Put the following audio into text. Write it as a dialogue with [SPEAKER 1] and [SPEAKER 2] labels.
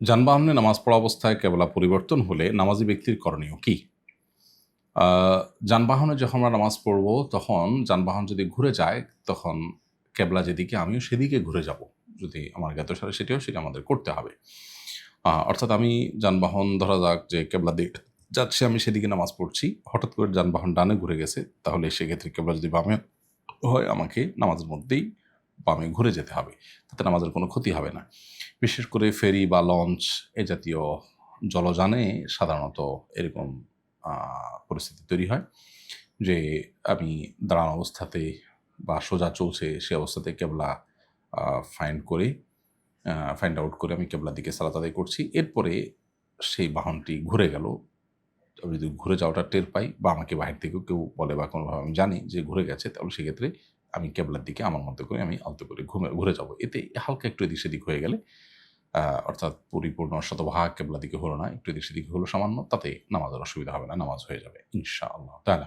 [SPEAKER 1] যানবাহনে নামাজ পড়া অবস্থায় কেবলা পরিবর্তন হলে নামাজি ব্যক্তির করণীয় কি? যানবাহনে যখন আমরা নামাজ পড়ব, তখন যানবাহন যদি ঘুরে যায়, তখন কেবলা যেদিকে, আমিও সেদিকে ঘুরে যাব। যদি আমার জ্ঞাত সারে সেটিও সেটা আমাদের করতে হবে। অর্থাৎ আমি যানবাহন ধরা যাক যে কেবলা দিক যাচ্ছে, আমি সেদিকে নামাজ পড়ছি, হঠাৎ করে যানবাহন ডানে ঘুরে গেছে, তাহলে সেক্ষেত্রে কেবলা যদি বামে হয়, আমাকে নামাজের মধ্যেই বামে ঘুরে যেতে হবে, তাতে আমাদের কোনো ক্ষতি হবে না। বিশেষ করে ফেরি বা লঞ্চ এ জাতীয় জলযানে সাধারণত এরকম পরিস্থিতি তৈরি হয় যে আমি দাঁড়ানো অবস্থাতে বা সোজা চলছে সে অবস্থাতে কেবলা ফাইন্ড করে ফাইন্ড আউট করে আমি কেবলার দিকে সালাত আদায় করছি। এরপরে সেই বাহনটি ঘুরে গেল। যদি ঘুরে যাওয়াটা টের পাই বা আমাকে বাহির থেকেও কেউ বলে বা কোনোভাবে আমি জানি যে ঘুরে গেছে, তাহলে সেক্ষেত্রে আমি কেবলার দিকে, আমার মতো করে আমি আলতো করে ঘুমে, ঘুরে যাব। এতে হালকা একটু এদিক সেদিক হয়ে গেলে অর্থাৎ পরিপূর্ণ শতভাগ কেবলার দিকে হলো না, একটু এদিক সেদিক হলো সামান্য, তাতে নামাজের অসুবিধা হবে না, নামাজ হয়ে যাবে ইনশা আল্লাহ তাহলে